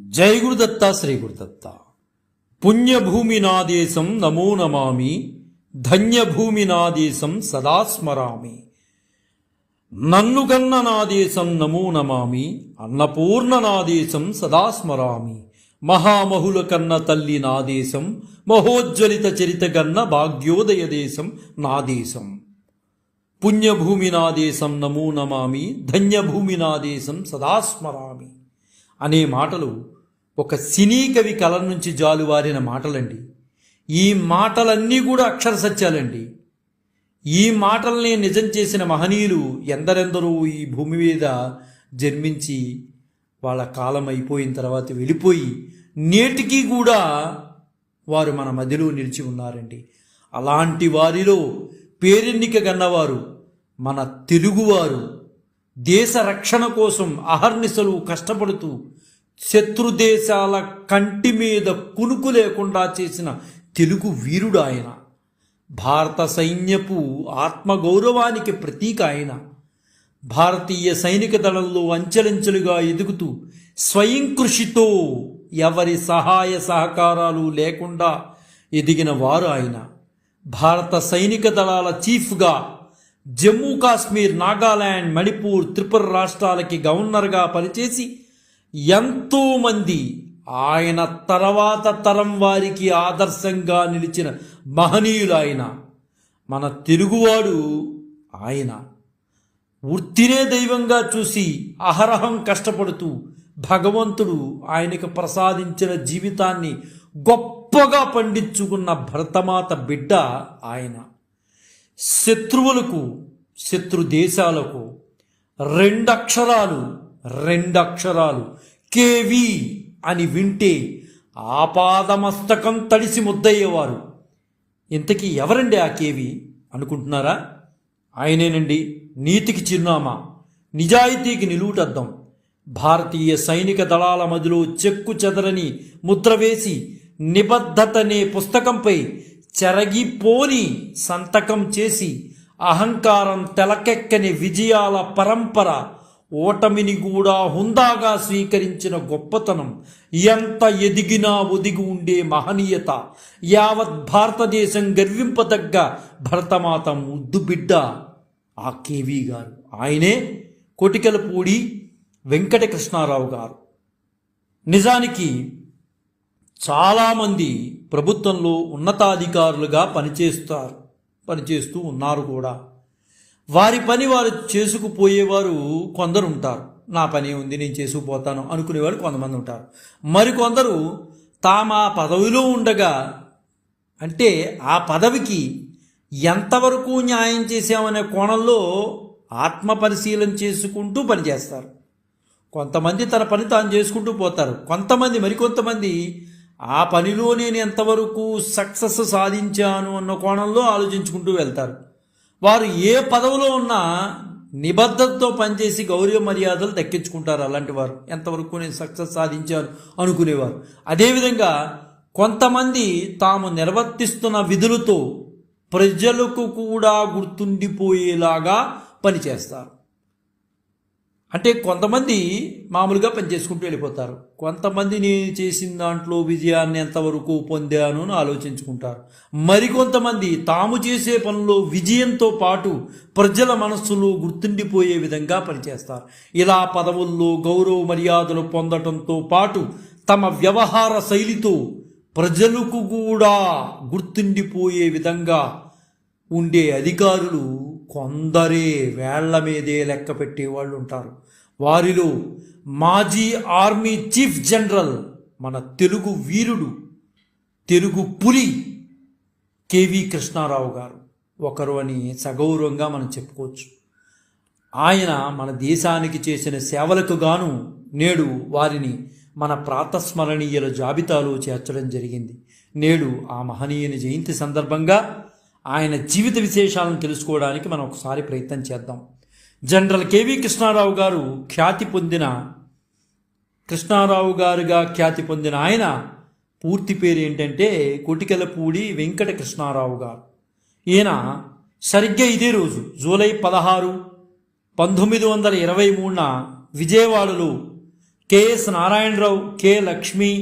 జై గురుదత్త శ్రీ గురుదత్త పుణ్యభూమి నాదేశం నమో నమామి ధన్యభూమి నాదేశం సదా స్మరామి. నన్ను గన్న నాదేశం నమో నమామి అన్నపూర్ణ నాదేశం సదా స్మరామి. మహామహుల కన్న తల్లి నాదేశం మహోజ్వలిత చరిత గన్న భాగ్యోదయ దేశం నాదేశం. పుణ్యభూమి నాదేశం నమో నమామి ధన్యభూమి నాదేశం సదా స్మరామి. అనే మాటలు ఒక సినీ కవి కళ నుంచి జాలువారిన మాటలండి. ఈ మాటలన్నీ కూడా అక్షర సత్యాలండి. ఈ మాటల్ని నిజం చేసిన మహనీయులు ఎందరెందరో ఈ భూమి మీద జన్మించి వాళ్ళ కాలం అయిపోయిన తర్వాత వెళ్ళిపోయి నేటికి కూడా వారు మన మధ్యలో నిలిచి ఉన్నారండి. అలాంటి వారిలో పేరెన్నిక గన్నవారు మన తెలుగువారు దేశ రక్షణ కోసం అహర్నిశలు కష్టపడుతూ శత్రు దేశాల కంటి మీద కునుకు లేకుండా చేసిన తెలుగు వీరుడు ఆయన. భారత సైన్యపు ఆత్మగౌరవానికి ప్రతీక ఆయన. భారతీయ సైనిక దళంలో అంచెలంచెలుగా ఎదుగుతూ స్వయం కృషితో ఎవరి సహాయ సహకారాలు లేకుండా ఎదిగిన వారు ఆయన. భారత సైనిక దళాల చీఫ్గా జమ్మూ కాశ్మీర్ నాగాలాండ్ మణిపూర్ త్రిపుర రాష్ట్రాలకి గవర్నర్గా పనిచేసి ఎంతోమంది ఆయన తర్వాత తరం వారికి ఆదర్శంగా నిలిచిన మహనీయులు ఆయన. మన తెలుగువాడు ఆయన. వృత్తినే దైవంగా చూసి అహరహం కష్టపడుతూ భగవంతుడు ఆయనకు ప్రసాదించిన జీవితాన్ని గొప్పగా పండించుకున్న భరతమాత బిడ్డ ఆయన. శత్రువులకు శత్రు దేశాలకు రెండక్షరాలు రెండక్షరాలు. కేవి అని వింటే ఆపాదమస్తకం తడిసి ముద్దయ్యేవారు. ఇంతకీ ఎవరండి ఆ కేవి అనుకుంటున్నారా? ఆయనేనండి నీతికి చిరునామా నిజాయితీకి నిలువుటద్దం. భారతీయ సైనిక దళాల మధ్యలో చెక్కు చెదరని ముద్ర వేసి నిబద్ధతనే పుస్తకంపై చెరగిపోని సంతకం చేసి అహంకారం తెలకెక్కని విజయాల పరంపర ఓటమిని కూడా హుందాగా స్వీకరించిన గొప్పతనం ఎంత ఎదిగినా ఒదిగి ఉండే మహనీయత యావత్ భారతదేశం గర్వింపదగ్గ భరతమాత ముద్దు బిడ్డ ఆ కేవీ గారు. ఆయనే కొటికలపూడి వెంకటకృష్ణారావు గారు. నిజానికి చాలామంది ప్రభుత్వంలో ఉన్నతాధికారులుగా పనిచేస్తారు పనిచేస్తూ ఉన్నారు కూడా. వారి పని వారు చేసుకుపోయేవారు కొందరు ఉంటారు నా పని ఉంది నేను చేసుకుపోతాను అనుకునేవారు కొంతమంది ఉంటారు. మరికొందరు తాము ఆ పదవిలో ఉండగా అంటే ఆ పదవికి ఎంతవరకు న్యాయం చేశామనే కోణంలో ఆత్మ పరిశీలన చేసుకుంటూ పనిచేస్తారు. కొంతమంది తన పని తాను చేసుకుంటూ పోతారు. కొంతమంది మరికొంతమంది ఆ పనిలో నేను ఎంతవరకు సక్సెస్ సాధించాను అన్న కోణంలో ఆలోచించుకుంటూ వెళ్తారు. వారు ఏ పదవిలో ఉన్నా నిబద్ధతతో పనిచేసి గౌరవ మర్యాదలు దక్కించుకుంటారు అలాంటి వారు. ఎంతవరకు నేను సక్సెస్ సాధించాను అనుకునేవారు. అదేవిధంగా కొంతమంది తాము నిర్వర్తిస్తున్న విధులతో ప్రజలకు కూడా గుర్తుండిపోయేలాగా పనిచేస్తారు. అంటే కొంతమంది మామూలుగా పనిచేసుకుంటూ వెళ్ళిపోతారు. కొంతమంది నేను చేసిన దాంట్లో విజయాన్ని ఎంతవరకు పొందాను అని ఆలోచించుకుంటారు. మరికొంతమంది తాము చేసే పనుల్లో విజయంతో పాటు ప్రజల మనస్సులో గుర్తుండిపోయే విధంగా పనిచేస్తారు. ఇలా పదవుల్లో గౌరవ మర్యాదలు పొందటంతో పాటు తమ వ్యవహార శైలితో ప్రజలకు కూడా గుర్తుండిపోయే విధంగా ఉండే అధికారులు కొందరే వేళ్ళ మీదే లెక్క పెట్టేవాళ్ళు ఉంటారు వారిలో మాజీ ఆర్మీ చీఫ్ జనరల్ మన తెలుగు వీరుడు తెలుగు పులి కేవి కృష్ణారావు గారు. ఒకరు అని సగౌరవంగా మనం చెప్పుకోవచ్చు. ఆయన మన దేశానికి చేసిన సేవలకు గాను నేడు వారిని మన ప్రాతస్మరణీయుల జాబితాలో చేర్చడం జరిగింది. నేడు ఆ మహనీయుని జయంతి సందర్భంగా ఆయన జీవిత విశేషాలను తెలుసుకోవడానికి మనం ఒకసారి ప్రయత్నం చేద్దాం. జనరల్ కేవి కృష్ణారావు గారు ఖ్యాతి పొందిన కృష్ణారావు గారుగా ఖ్యాతి పొందిన ఆయన పూర్తి పేరు ఏంటంటే కొటికెలపూడి వెంకట కృష్ణారావు గారు. ఈయన సరిగ్గా ఇదే రోజు జూలై పదహారు పంతొమ్మిది వందల ఇరవై మూడున విజయవాడలో కెఎస్ నారాయణరావు కె లక్ష్మి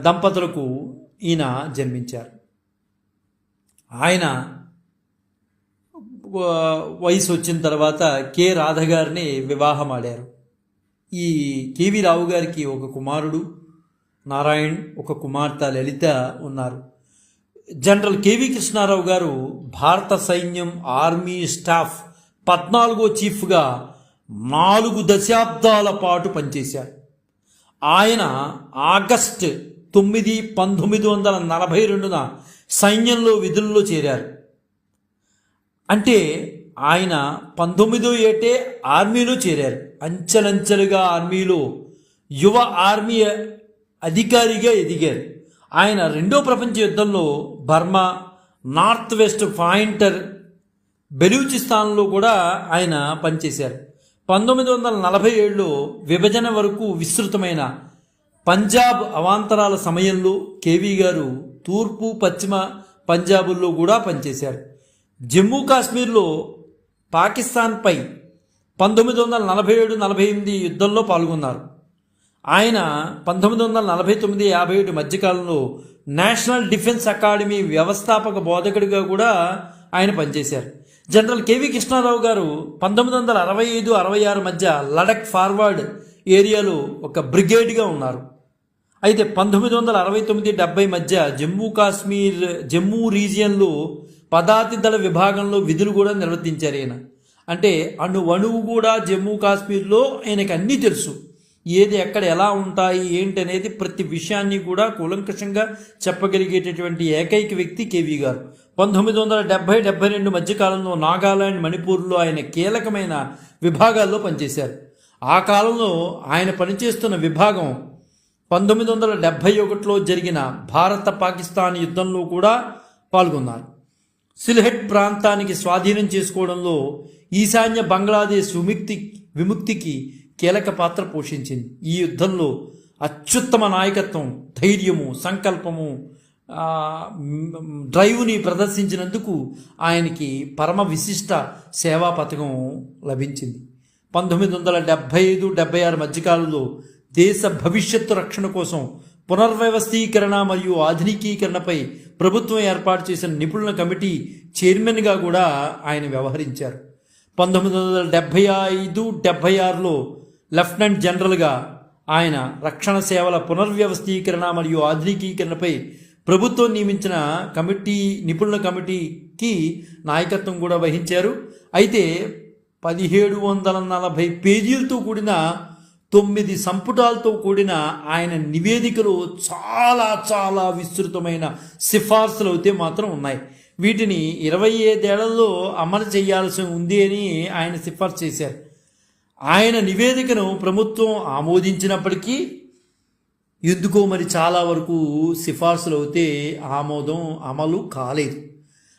దంపతులకు ఈయన జన్మించారు. ఆయన వయసు వచ్చిన తర్వాత కె రాధ గారిని వివాహం ఆడారు ఈ కేవి రావు గారికి ఒక కుమారుడు నారాయణ్ ఒక కుమార్తె లలిత ఉన్నారు. జనరల్ కేవి కృష్ణారావు గారు భారత సైన్యం ఆర్మీ స్టాఫ్ పద్నాలుగో చీఫ్గా నాలుగు దశాబ్దాల పాటు పనిచేశారు. ఆయన ఆగస్ట్ తొమ్మిది పంతొమ్మిది వందల నలభై రెండున సైన్యంలో విధుల్లో చేరారు. అంటే ఆయన పంతొమ్మిదో ఏటే ఆర్మీలో చేరారు. అంచెలంచెలుగా ఆర్మీలో యువ ఆర్మీ అధికారిగా ఎదిగారు. ఆయన రెండో ప్రపంచ యుద్ధంలో బర్మా నార్త్ వెస్ట్ పాయింటర్ బెలూచిస్తాన్లో కూడా ఆయన పనిచేశారు. పంతొమ్మిది వందల నలభై ఏడులో విభజన వరకు విస్తృతమైన పంజాబ్ అవాంతరాల సమయంలో కేవీ గారు తూర్పు పశ్చిమ పంజాబుల్లో కూడా పనిచేశారు. జమ్మూ కాశ్మీర్లో పాకిస్తాన్పై పంతొమ్మిది వందల నలభై ఏడు నలభై ఎనిమిది యుద్ధంలో పాల్గొన్నారు. ఆయన పంతొమ్మిది వందల నలభై తొమ్మిది యాభై ఏడు మధ్యకాలంలో నేషనల్ డిఫెన్స్ అకాడమీ వ్యవస్థాపక బోధకుడిగా కూడా ఆయన పనిచేశారు. జనరల్ కేవి కృష్ణారావు గారు పంతొమ్మిది వందల అరవై ఐదు అరవై ఆరు మధ్య లడక్ ఫార్వర్డ్ ఏరియాలో ఒక బ్రిగేడ్గా ఉన్నారు. అయితే పంతొమ్మిది వందల అరవై తొమ్మిది డెబ్బై మధ్య జమ్మూ కాశ్మీర్ జమ్మూ రీజియన్లో పదాతి దళ విభాగంలో విధులు కూడా నిర్వర్తించారు ఈయన. అంటే అణు అణువు కూడా జమ్మూ కాశ్మీర్లో ఆయనకు అన్నీ తెలుసు. ఏది ఎక్కడ ఎలా ఉంటాయి ఏంటి అనేది ప్రతి విషయాన్ని కూడా కూలంకషంగా చెప్పగలిగేటటువంటి ఏకైక వ్యక్తి కేవీ గారు. పంతొమ్మిది వందల డెబ్బై డెబ్బై రెండు మధ్యకాలంలో నాగాలాండ్ మణిపూర్లో ఆయన కీలకమైన విభాగాల్లో పనిచేశారు. ఆ కాలంలో ఆయన పనిచేస్తున్న విభాగం పంతొమ్మిది వందల డెబ్భై ఒకటిలో జరిగిన భారత పాకిస్తాన్ యుద్ధంలో కూడా పాల్గొన్నారు. సిల్హెట్ ప్రాంతానికి స్వాధీనం చేసుకోవడంలో ఈశాన్య బంగ్లాదేశ్ విముక్తి విముక్తికి కీలక పాత్ర పోషించింది. ఈ యుద్ధంలో అత్యుత్తమ నాయకత్వం ధైర్యము సంకల్పము డ్రైవ్ని ప్రదర్శించినందుకు ఆయనకి పరమ విశిష్ట సేవా పథకం లభించింది. పంతొమ్మిది వందల డెబ్భై ఐదు డెబ్బై ఆరు మధ్యకాలంలో దేశ భవిష్యత్తు రక్షణ కోసం పునర్వ్యవస్థీకరణ మరియు ఆధునికీకరణపై ప్రభుత్వం ఏర్పాటు చేసిన నిపుణుల కమిటీ చైర్మన్గా కూడా ఆయన వ్యవహరించారు. పంతొమ్మిది వందల డెబ్భై ఐదు డెబ్భై ఆరులో లెఫ్టినెంట్ జనరల్గా ఆయన రక్షణ సేవల పునర్వ్యవస్థీకరణ మరియు ఆధునికీకరణపై ప్రభుత్వం నియమించిన కమిటీ నిపుణుల కమిటీకి నాయకత్వం కూడా వహించారు. అయితే పదిహేడు వందల నలభై పేజీలతో కూడిన తొమ్మిది సంపుటాలతో కూడిన ఆయన నివేదికలు చాలా చాలా విస్తృతమైన సిఫార్సులు అయితే మాత్రం ఉన్నాయి. వీటిని ఇరవై ఐదేళ్ళలో అమలు చేయాల్సి ఉంది అని ఆయన సిఫార్సు చేశారు. ఆయన నివేదికను ప్రభుత్వం ఆమోదించినప్పటికీ ఎందుకో మరి చాలా వరకు సిఫార్సులు అయితే ఆమోదం అమలు కాలేదు.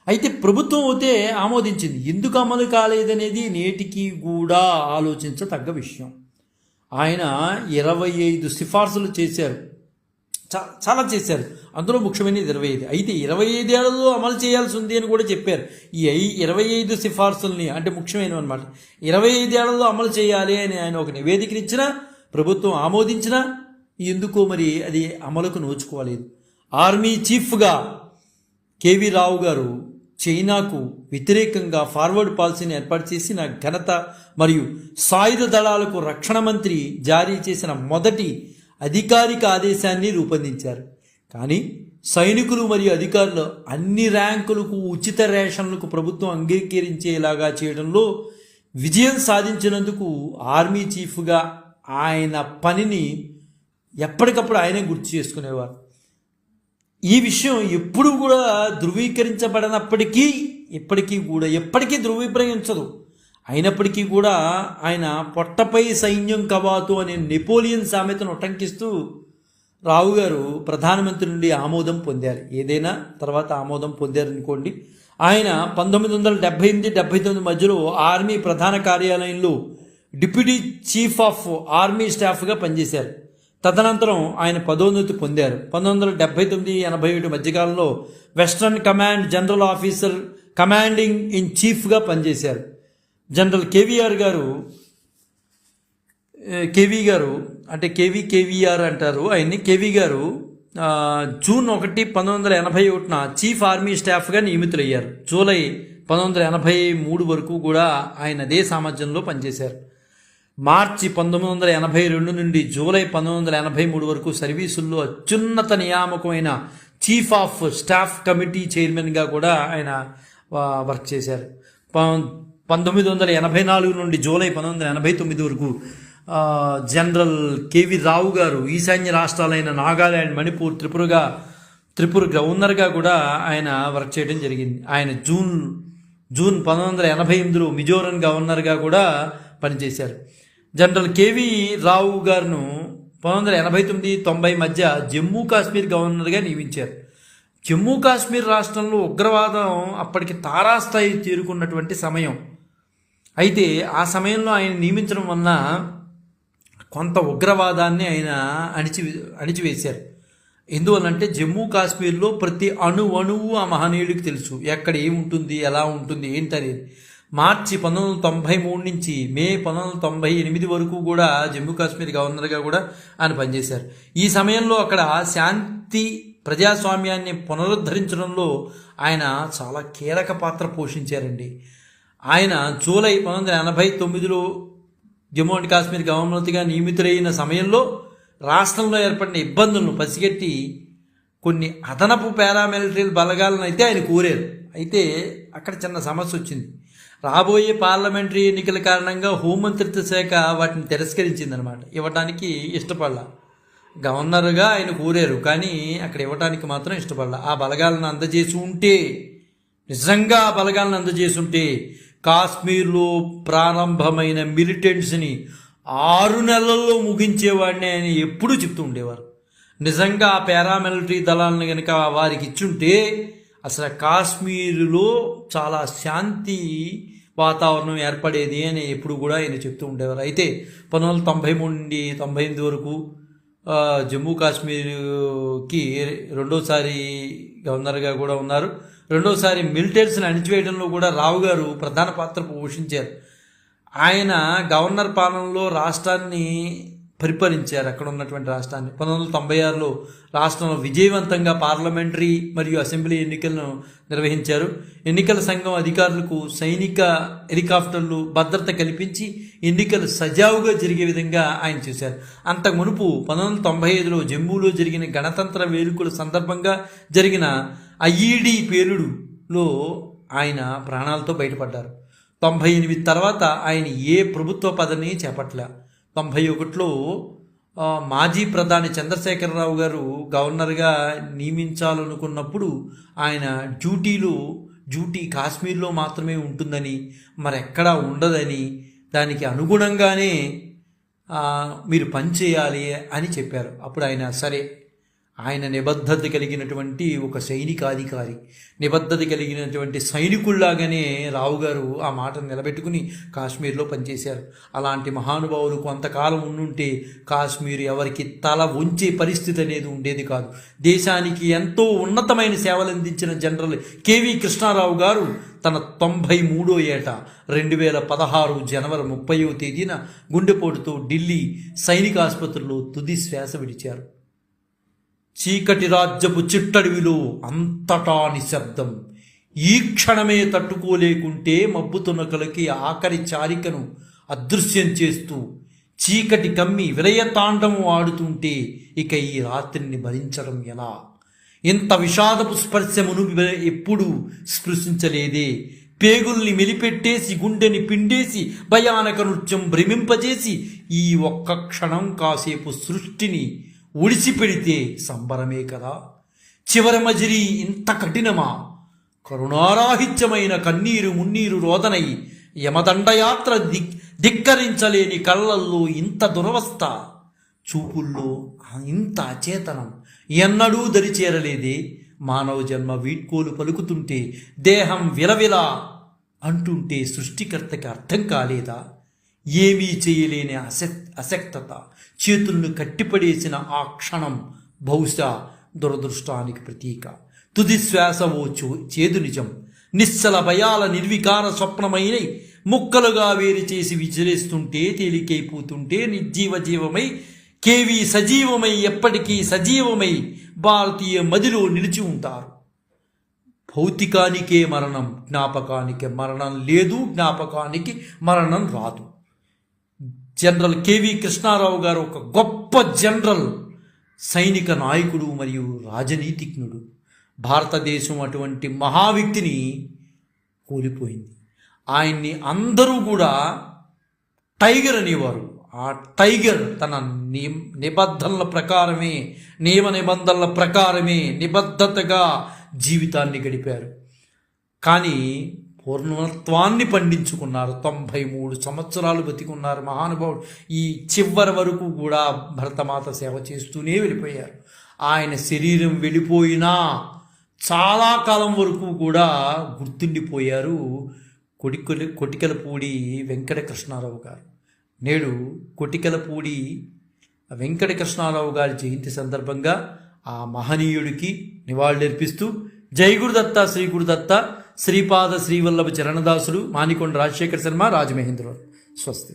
అయితే ప్రభుత్వం అయితే ఆమోదించింది. ఎందుకు అమలు కాలేదనేది నేటికి కూడా ఆలోచించతగ్గ విషయం. ఆయన ఇరవై ఐదు సిఫార్సులు చేశారు. చా- చాలా చేశారు. అందులో ముఖ్యమైనది ఇరవై ఐదు. అయితే ఇరవై ఐదేళ్ళలో అమలు చేయాల్సి ఉంది అని కూడా చెప్పారు. ఈ ఐ ఇరవై ఐదు సిఫార్సుల్ని అంటే ముఖ్యమైనవి అనమాట ఇరవై ఐదేళ్ళలో అమలు చేయాలి అని ఆయన ఒక నివేదికనిచ్చినా ప్రభుత్వం ఆమోదించినా ఎందుకో మరి అది అమలుకు నోచుకోలేదు. ఆర్మీ చీఫ్గా కేవీ రావు గారు చైనాకు వ్యతిరేకంగా ఫార్వర్డ్ పాలసీని ఏర్పాటు చేసిన ఘనత మరియు సాయుధ దళాలకు రక్షణ మంత్రి జారీ చేసిన మొదటి అధికారిక ఆదేశాన్ని రూపొందించారు. కానీ సైనికులు మరియు అధికారులు అన్ని ర్యాంకులకు ఉచిత రేషన్లకు ప్రభుత్వం అంగీకరించేలాగా చేయడంలో విజయం సాధించినందుకు ఆర్మీ చీఫ్గా ఆయన పనిని ఎప్పటికప్పుడు ఆయనే గుర్తు చేసుకునేవారు. ఈ విషయం ఎప్పుడు కూడా ధృవీకరించబడినప్పటికీ ఇప్పటికీ కూడా ఎప్పటికీ ధృవీకరించదు. అయినప్పటికీ కూడా ఆయన పొట్టపై సైన్యం కవాతు అనే నెపోలియన్ సామెతను ఉటంకిస్తూ రావు గారు ప్రధానమంత్రి నుండి ఆమోదం పొందారు. ఏదైనా తర్వాత ఆమోదం పొందారనుకోండి. ఆయన పంతొమ్మిది వందల డెబ్బై ఎనిమిది డెబ్బై తొమ్మిది మధ్యలో ఆర్మీ ప్రధాన కార్యాలయంలో డిప్యూటీ చీఫ్ ఆఫ్ ఆర్మీ స్టాఫ్గా పనిచేశారు. తదనంతరం ఆయన పదోన్నతి పొందారు. పంతొమ్మిది వందల డెబ్బై తొమ్మిది ఎనభై ఏడు మధ్యకాలంలో western command general officer commanding in చీఫ్గా పనిచేశారు. జనరల్ కేవీఆర్ గారు ఏ, కేవీ గారు అంటే కేవీ కేవీఆర్ అంటారు ఆయన్ని. కేవీ గారు జూన్ ఒకటి పంతొమ్మిది వందల ఎనభై ఒకటిన చీఫ్ ఆర్మీ స్టాఫ్గా నియమితులయ్యారు. జూలై పంతొమ్మిది వందల ఎనభై మూడు వరకు కూడా ఆయన అదే సామర్థ్యంలో పనిచేశారు. మార్చి పంతొమ్మిది వందల ఎనభై రెండు నుండి జూలై పంతొమ్మిది వందల ఎనభై మూడు వరకు సర్వీసుల్లో అత్యున్నత నియామకమైన చీఫ్ ఆఫ్ స్టాఫ్ కమిటీ చైర్మన్గా కూడా ఆయన వర్క్ చేశారు. పం- పంతొమ్మిది వందల ఎనభై నాలుగు నుండి జూలై పంతొమ్మిది వందల ఎనభై తొమ్మిది వరకు జనరల్ కేవి రావు గారు ఈశాన్య రాష్ట్రాలైన నాగాలాండ్ మణిపూర్ త్రిపురగా త్రిపుర గవర్నర్గా కూడా ఆయన వర్క్ చేయడం జరిగింది. ఆయన జూన్ జూన్ పంతొమ్మిది వందల ఎనభై ఎనిమిదిలో మిజోరం గవర్నర్గా కూడా పనిచేశారు. జనరల్ కేవి రావు గారును పంతొమ్మిది వందల ఎనభై తొమ్మిది తొంభై మధ్య జమ్మూ కాశ్మీర్ గవర్నర్గా నియమించారు. జమ్మూ కాశ్మీర్ రాష్ట్రంలో ఉగ్రవాదం అప్పటికి తారాస్థాయి చేరుకున్నటువంటి సమయం. అయితే ఆ సమయంలో ఆయన నియమించడం వలన కొంత ఉగ్రవాదాన్ని ఆయన అణిచి అణిచివేశారు. ఎందువల్లంటే జమ్మూ కాశ్మీర్లో ప్రతి అణు అణువు ఆ మహనీయుడికి తెలుసు. ఎక్కడ ఏముంటుంది ఎలా ఉంటుంది ఏంటనేది. మార్చి పంతొమ్మిది వందల తొంభై మూడు నుంచి మే పంతొమ్మిది వందల తొంభై ఎనిమిది వరకు కూడా జమ్మూ కాశ్మీర్ గవర్నర్గా కూడా ఆయన పనిచేశారు. ఈ సమయంలో అక్కడ శాంతి ప్రజాస్వామ్యాన్ని పునరుద్ధరించడంలో ఆయన చాలా కీలక పాత్ర పోషించారండి. ఆయన జూలై పంతొమ్మిది వందల ఎనభై తొమ్మిదిలో జమ్మూ అండ్ కాశ్మీర్ గవర్నర్గా నియమితులైన సమయంలో రాష్ట్రంలో ఏర్పడిన ఇబ్బందులను పసిగట్టి కొన్ని అదనపు పారామిలిటరీ బలగాలను అయితే ఆయన కోరారు. అయితే అక్కడ చిన్న సమస్య వచ్చింది. రాబోయే పార్లమెంటరీ ఎన్నికల కారణంగా హోంమంత్రిత్వ శాఖ వాటిని తిరస్కరించిందనమాట ఇవ్వడానికి ఇష్టపడలా. గవర్నర్గా ఆయన కోరారు కానీ అక్కడ ఇవ్వటానికి మాత్రం ఇష్టపడలా. ఆ బలగాలను అందజేసి ఉంటే నిజంగా ఆ బలగాలను అందజేసి ఉంటే కాశ్మీర్లో ప్రారంభమైన మిలిటెంట్స్ని ఆరు నెలల్లో ముగించేవాడిని ఆయన ఎప్పుడూ చెప్తూ ఉండేవారు. నిజంగా ఆ పారామిలిటరీ దళాలను కనుక వారికి ఇచ్చుంటే అసలు కాశ్మీరులో చాలా శాంతి వాతావరణం ఏర్పడేది అని ఎప్పుడు కూడా ఆయన చెప్తూ ఉండేవారు. అయితే పంతొమ్మిది వందల తొంభై మూడు నుండి తొంభై ఎనిమిది వరకు జమ్మూ కాశ్మీర్కి రెండోసారి గవర్నర్గా కూడా ఉన్నారు. రెండోసారి మిలిటరీస్ని అణిచివేయడంలో కూడా రావు గారు ప్రధాన పాత్ర పోషించారు. ఆయన గవర్నర్ పాలనలో రాష్ట్రాన్ని పరిపాలించారు అక్కడ ఉన్నటువంటి రాష్ట్రాన్ని. పంతొమ్మిది వందల తొంభై ఆరులో రాష్ట్రంలో విజయవంతంగా పార్లమెంటరీ మరియు అసెంబ్లీ ఎన్నికలను నిర్వహించారు. ఎన్నికల సంఘం అధికారులకు సైనిక హెలికాప్టర్లు భద్రత కల్పించి ఎన్నికలు సజావుగా జరిగే విధంగా ఆయన చేశారు. అంతకు మునుపు పంతొమ్మిది వందల తొంభై ఐదులో జమ్మూలో జరిగిన గణతంత్ర వేడుకల సందర్భంగా జరిగిన ఐఈడి పేలుడులో ఆయన ప్రాణాలతో బయటపడ్డారు. తొంభై ఎనిమిది తర్వాత ఆయన ఏ ప్రభుత్వ పదవిని చేపట్టలే. తొంభై ఒకటిలో మాజీ ప్రధాని చంద్రశేఖరరావు గారు గవర్నర్గా నియమించాలనుకున్నప్పుడు ఆయన డ్యూటీలో డ్యూటీ కాశ్మీర్లో మాత్రమే ఉంటుందని మరెక్కడా ఉండదని దానికి అనుగుణంగానే మీరు పనిచేయాలి అని చెప్పారు. అప్పుడు ఆయన సరే. ఆయన నిబద్ధత కలిగినటువంటి ఒక సైనికాధికారి నిబద్ధత కలిగినటువంటి సైనికుల్లాగానే రావు గారు ఆ మాటను నిలబెట్టుకుని కాశ్మీర్లో పనిచేశారు. అలాంటి మహానుభావులు కొంతకాలం ఉండుంటే కాశ్మీర్ ఎవరికి తల ఉంచే పరిస్థితి అనేది ఉండేది కాదు. దేశానికి ఎంతో ఉన్నతమైన సేవలు అందించిన జనరల్ కేవీ కృష్ణారావు గారు తన తొంభై మూడో ఏట రెండు వేల పదహారు జనవరి ముప్పైవ తేదీన గుండెపోటుతో ఢిల్లీ సైనిక ఆసుపత్రిలో తుది శ్వాస విడిచారు. చీకటి రాజ్యపు చిట్టడివిలో అంతటా నిశ్శబ్దం. ఈ క్షణమే తట్టుకోలేకుంటే మబ్బుతునకలకి ఆఖరి చారికను అదృశ్యం చేస్తూ చీకటి కమ్మి విలయతాండము ఆడుతుంటే ఇక ఈ రాత్రిని భరించడం ఎలా? ఇంత విషాదపు స్పర్శమును ఎప్పుడూ స్పృశించలేదే. పేగుల్ని మెలిపెట్టేసి గుండెని పిండేసి భయానక నృత్యం భ్రమింపజేసి ఈ ఒక్క క్షణం కాసేపు సృష్టిని ఒడిసిపెడితే సంబరమే కదా? చివరి మజిరి ఇంత కఠినమా? కరుణారాహిత్యమైన కన్నీరు మున్నీరు రోదనై యమదండయాత్ర దిక్ ధిక్కరించలేని కళ్ళల్లో ఇంత దురవస్థ. చూపుల్లో ఇంత అచేతనం. ఎన్నడూ దరిచేరలేదే. మానవ జన్మ వీడ్కోలు పలుకుతుంటే దేహం విలవిలా అంటుంటే సృష్టికర్తకి అర్థం కాలేదా? ఏమీ చేయలేని అసక్ అసక్తత. చేతులను కట్టిపడేసిన ఆ క్షణం బహుశా దురదృష్టానికి ప్రతీక. తుది శ్వాస ఓ చేదు నిజం. నిశ్చల భయాల నిర్వికార స్వప్నమైన ముక్కలుగా వేరు చేసి విసిరేస్తుంటే తేలికైపోతుంటే నిర్జీవ జీవమై కేవి సజీవమై ఎప్పటికీ సజీవమై భారతీయ మదిలో నిలిచి ఉంటారు. భౌతికానికే మరణం జ్ఞాపకానికి మరణం లేదు జ్ఞాపకానికి మరణం రాదు. జనరల్ కేవి కృష్ణారావు గారు ఒక గొప్ప జనరల్ సైనిక నాయకుడు మరియు రాజనీతిజ్ఞుడు. భారతదేశం అటువంటి మహా వ్యక్తిని కోల్పోయింది. ఆయన్ని అందరూ కూడా టైగర్ అనేవారు. ఆ టైగర్ తన ని నిబద్ధనల ప్రకారమే నియమ నిబంధనల ప్రకారమే నిబద్ధతగా జీవితాన్ని గడిపారు. కానీ పూర్ణత్వాన్ని పండించుకున్నారు. తొంభై మూడు సంవత్సరాలు బతికున్నారు మహానుభావుడు. ఈ చివరి వరకు కూడా భరతమాత సేవ చేస్తూనే వెళ్ళిపోయారు. ఆయన శరీరం వెళ్ళిపోయినా చాలా కాలం వరకు కూడా గుర్తుండిపోయారు కొటికల కొటికలపూడి వెంకటకృష్ణారావు గారు. నేడు కొటికలపూడి వెంకటకృష్ణారావు గారి జయంతి సందర్భంగా ఆ మహనీయుడికి నివాళులర్పిస్తూ జై గురుదత్త శ్రీ గురుదత్త శ్రీపాద శ్రీవల్లభ చరణదాసుడు మానికొండ రాజశేఖర శర్మ రాజమహేంద్రరావు. స్వస్తి.